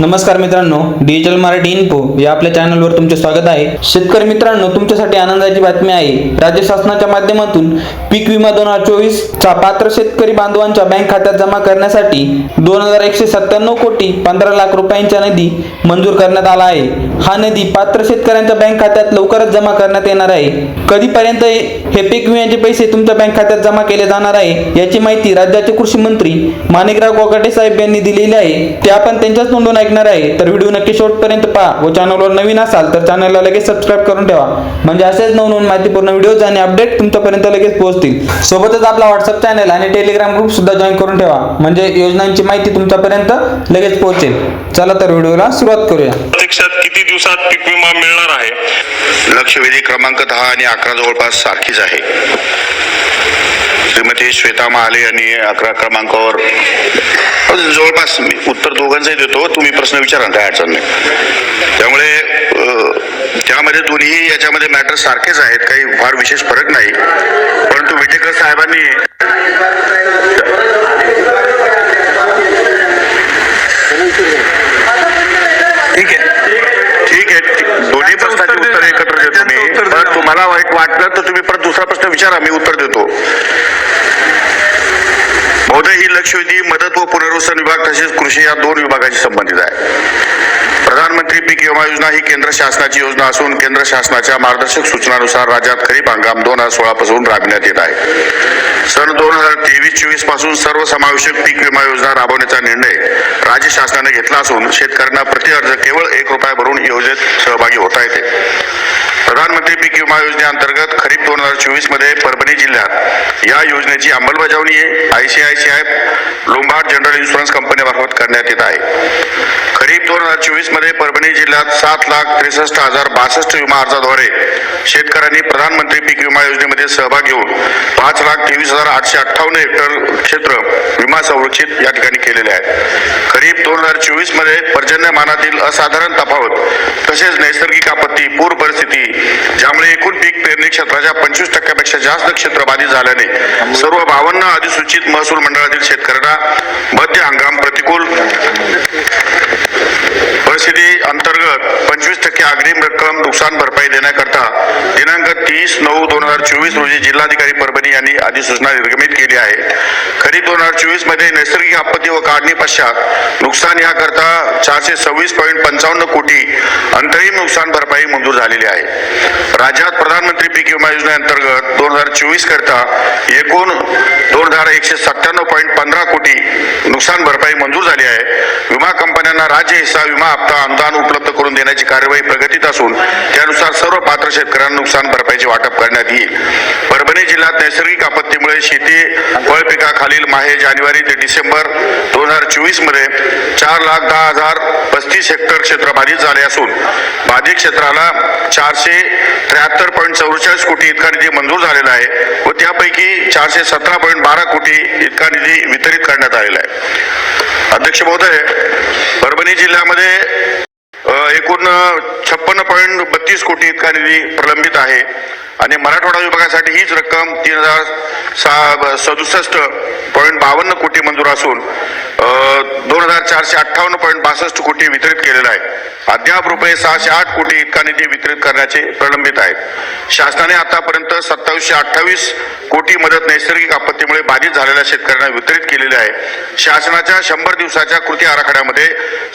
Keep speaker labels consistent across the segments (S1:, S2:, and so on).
S1: नमस्कार मित्रांनो digital Marathi info या आपल्या चॅनलवर तुमचे स्वागत आहे. शेतकरी मित्रांनो तुमच्यासाठी आनंदाची बातमी आहे. राज्य शासनाच्या माध्यमातून पीक विमा दोन हजार चोवीस चा पात्र शेतकरी बांधवांच्या बँक खात्यात जमा करण्यासाठी दोन हजार एकशे सत्त्याण्णव कोटी पंधरा लाख रुपयांचा निधी मंजूर करण्यात आला आहे. हा निधी पात्र शेतकऱ्यांच्या बँक खात्यात लवकरच जमा करण्यात येणार आहे. कधीपर्यंत हे पीक विम्याचे पैसे तुमच्या बँक खात्यात जमा केले जाणार आहे याची माहिती राज्याचे कृषी मंत्री माणिकराव कोकाटे साहेब यांनी दिलेली आहे. ते आपण त्यांच्याच तोंडून ऐकणार आहे तर व्हिडिओ नक्की शेवटपर्यंत पहा. व चॅनलवर नवीन असाल तर चॅनलला लगेच सबस्क्राईब करून ठेवा. म्हणजे असेच नवनवीन माहितीपूर्ण व्हिडिओज आणि अपडेट तुमच्यापर्यंत लगेच पोहोचतील. सोबतच आपला व्हॉट्सअप चॅनल आणि टेलिग्राम ग्रुप सुद्धा जॉईन करून ठेवा. म्हणजे योजनांची माहिती तुमच्यापर्यंत लगेच पोहोचेल. चला तर व्हिडिओला सुरुवात करूया.
S2: प्रत्यक्षात किती दिवसात पीक विमा मिळणार आहे?
S3: लक्षवेधी क्रमांक दहा आणि अकरा जवळपास सारखीच आहे. श्रीमती श्वेता महाले यांनी अकरा क्रमांकावर जवळपास मी उत्तर दोघांचंही देतो. तुम्ही प्रश्न विचारा काय अडचण नाही. त्यामुळे त्यामध्ये दोन्ही याच्यामध्ये मॅटर सारखेच आहेत. काही फार विशेष फरक नाही. परंतु विटेकर साहेबांनी ठीक आहे. ठीक आहे. दोन्ही प्रश्नाची उत्तर एकत्र देतो मला वाईट वाटलं तर तुम्ही परत दुसरा प्रश्न विचारा मी उत्तर देतो. बहुधा ही लक्षवेधी मदत व पुनर्वसन विभाग तसेच कृषी या दोन विभागाशी संबंधित आहे. प्रधानमंत्री पीक विमा योजना ही केंद्र शासनाची योजना असून केंद्र शासनाच्या मार्गदर्शक सूचनानुसार राज्यात खरीप हंगाम दोन हजार सोळा पासून राबविण्यात येत आहे. सन दोन हजार तेवीस चोवीसपासून सर्वसमावेशक पीक विमा योजना राबवण्याचा निर्णय राज्य शासनाने घेतला असून शेतकऱ्यांना प्रति अर्ज केवळ एक रुपया भरून योजनेत सहभागी होता येते. प्रधानमंत्री पीक विमा योजनेअंतर्गत खरीप दोन हजार चोवीसमध्ये परभणी जिल्ह्यात या योजनेची अंमलबजावणी आयसीआयसीआय लोंबार्ड जनरल इन्शुरन्स कंपनीमार्फत करण्यात येत आहे. खरीप दोन हजार चोवीसमध्ये परभणी जिल्ह्यात सात लाख त्रेसष्ट हजार बासष्ट विमा अर्जाद्वारे शेतकऱ्यांनी प्रधानमंत्री पीक विमा योजनेमध्ये सहभाग घेऊन पाच लाख तेवीस हजार आठशे अठ्ठावन्न हेक्टर क्षेत्र विमा संरक्षित या ठिकाणी केलेले आहे खरीप दोन हजार चोवीसमध्ये पर्जन्यमानातील असाधारण तफावत तसेच नैसर्गिक आपत्ती पूर परिस्थिती ज्यामुळे एकूण पीक पेरणी क्षेत्राच्या पंचवीस टक्क्यापेक्षा जास्त क्षेत्र बाधित झाल्याने सर्व बावन्न अधिसूचित महसूल मंडळातील शेतकऱ्यांना मध्य हंगाम प्रतिकूल परिस्थिती अंतर्गत पंचवीस टक्के अग्रिम रक्कम नुकसान भरपाई देण्याकरता दिनांक तीस नऊ दोन हजार चोवीस रोजी जिल्हाधिकारी परभणी यांनी अधिसूचना निर्गमित केली आहे. खरीप दोन हजार चोवीसमध्ये नैसर्गिक आपत्ती व काढणी पश्चात नुकसान याकरता चारशे सव्वीस पॉईंट पंचावन्न कोटी अंतरिम नुकसान भरपाई मंजूर झालेली आहे. राज्यात प्रधानमंत्री पीक विमा योजनेअंतर्गत दोन हजार चोवीस करता एकूण दोन हजार एकशे सत्त्याण्णव पॉईंट पंधरा कोटी नुकसान भरपाई मंजूर झाली आहे. विमा कंपन्यांना राज्य हिस्सा विमा हप्ता अनुदान उपलब्ध करून देण्याची कार्यवाही प्रगतीत असून त्यानुसार सर्व पात्र शेतकऱ्यांना नुकसान भरपाईचे वाटप करण्यात येईल. परभणी जिल्ह्यात नैसर्गिक आपत्तीमुळे शेती फळ पिकाखालील माहे जानेवारी ते डिसेंबर दोन हजार चोवीसमध्ये चार लाख दहा हजार पस्तीस हेक्टर क्षेत्र बाधित झाले असून बाधित क्षेत्राला चारशे त्र्याहत्तर पॉईंट चौवेचाळीस कोटी इतका निधी मंजूर झालेला आहे व त्यापैकी चारशे सतरा पॉईंट बारा कोटी इतका निधी वितरित करण्यात आलेला आहे. अध्यक्ष महोदय परभणी जिल्ह्यामध्ये एकूण छप्पन्न पॉईंट बत्तीस कोटी इतका निधी प्रलंबित आहे आणि मराठवाडा विभागासाठी हीच रक्कम तीन हजार सहा सदुसष्ट पॉईंट बावन्न कोटी मंजूर असून दोन हजार चारशे अठ्ठावन्न पॉईंट बासष्ट कोटी वितरित केलेला आहे. अद्याप रुपये सहाशे आठ कोटी इतका निधी वितरित करण्याचे प्रलंबित आहेत शासनाने आतापर्यंत सत्तावीसशे अठ्ठावीस कोटी मदत नैसर्गिक आपत्तीमुळे बाधित झालेल्या शेतकऱ्यांना वितरित केलेली आहे. शासनाच्या शंभर दिवसाच्या कृती आराखड्यामध्ये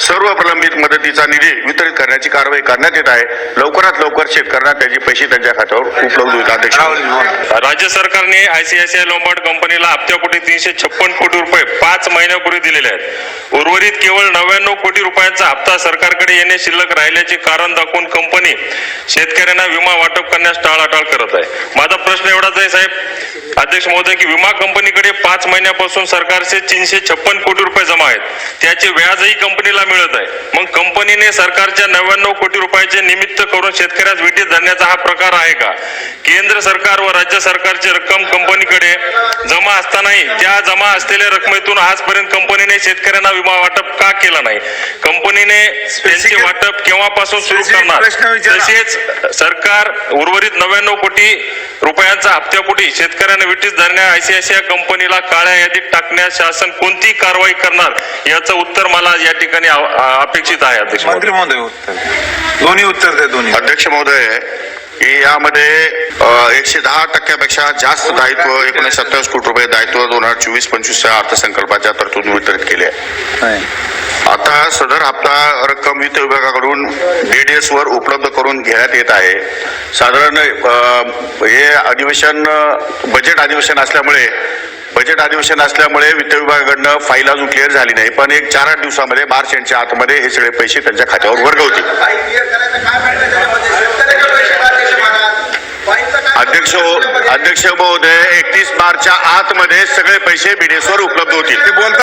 S3: सर्व प्रलंबित मदतीचा निधी वितरित करण्याची कारवाई करण्यात येत आहे. लवकरात लवकर शेतकऱ्यांना त्याचे पैसे त्यांच्या खात्यावर उपलब्ध होईल
S2: राज्य सरकारने आयसीआयसीआय लोंबार्ड कंपनीला हप्त्यापोटी तीनशे छप्पन कोटी रुपये पाच महिन्यापूर्वी दिलेल्या आहेत. उर्वरित केवळ नव्याण्णव कोटी रुपयांचा हप्ता सरकारकडे येणे शिल्लक राहिल्याचे कारण दाखवून कंपनी शेतकऱ्यांना विमा वाटप करण्यास टाळाटाळ करत आहे. माझा प्रश्न एवढाच आहे साहेब. अध्यक्ष महोदय की विमा कंपनीकडे पाच महिन्यापासून सरकारचे तीनशे छप्पन कोटी रुपये जमा आहेत. त्याचे व्याजही कंपनीला मिळत आहे. मग कंपनी कंपनीने सरकारच्या नव्याण्णव कोटी रुपयाचे निमित्त करून शेतकऱ्यास विटीत धरण्याचा हा प्रकार आहे का? केंद्र सरकार व राज्य सरकारची रक्कम कंपनीकडे जमा असतानाही त्या जमा असलेल्या रकमेतून आजपर्यंत कंपनीने शेतकऱ्यांना विमा वाटप का केला नाही? कंपनीने त्यांचे वाटप केव्हापासून सुरू करणार. तसेच सरकार उर्वरित नव्याण्णव कोटी रुपयांचा हप्त्यापोटी शेतकऱ्यांना विटीस धरण्या आयसीआयसीआय कंपनीला काळ्या यादीत टाकण्यास शासन कोणती कारवाई करणार याचं उत्तर मला या ठिकाणी अपेक्षित आहे अध्यक्ष महोदय.
S4: मंत्री महोदय उत्तर दोन्ही उत्तर द्या दोन्ही.
S3: अध्यक्ष महोदय की यामध्ये एकशे दहा टक्क्यापेक्षा जास्त दायित्व एकोणीस सत्तावीस कोटी रुपये दायित्व दोन हजार चोवीस पंचवीसच्या अर्थसंकल्पाच्या तरतूद वितरित केले आहे. आता सदर हप्ता रक्कम वित्त विभागाकडून डीडीएस वर उपलब्ध करून घेण्यात येत आहे. साधारण अधिवेशन बजेट अधिवेशन असल्यामुळे बजेट अधिवेशन असल्यामुळे वित्त विभागाकडनं फाईल अजून क्लिअर झाली नाही. पण एक चार आठ दिवसामध्ये मार्च यांच्या आतमध्ये हे सगळे पैसे त्यांच्या खात्यावर वर्ग होतील. अध्यक्ष अध्यक्ष महोदय एकतीस मार्चच्या आतमध्ये सगळे पैसे बीडीएस वर उपलब्ध होतील.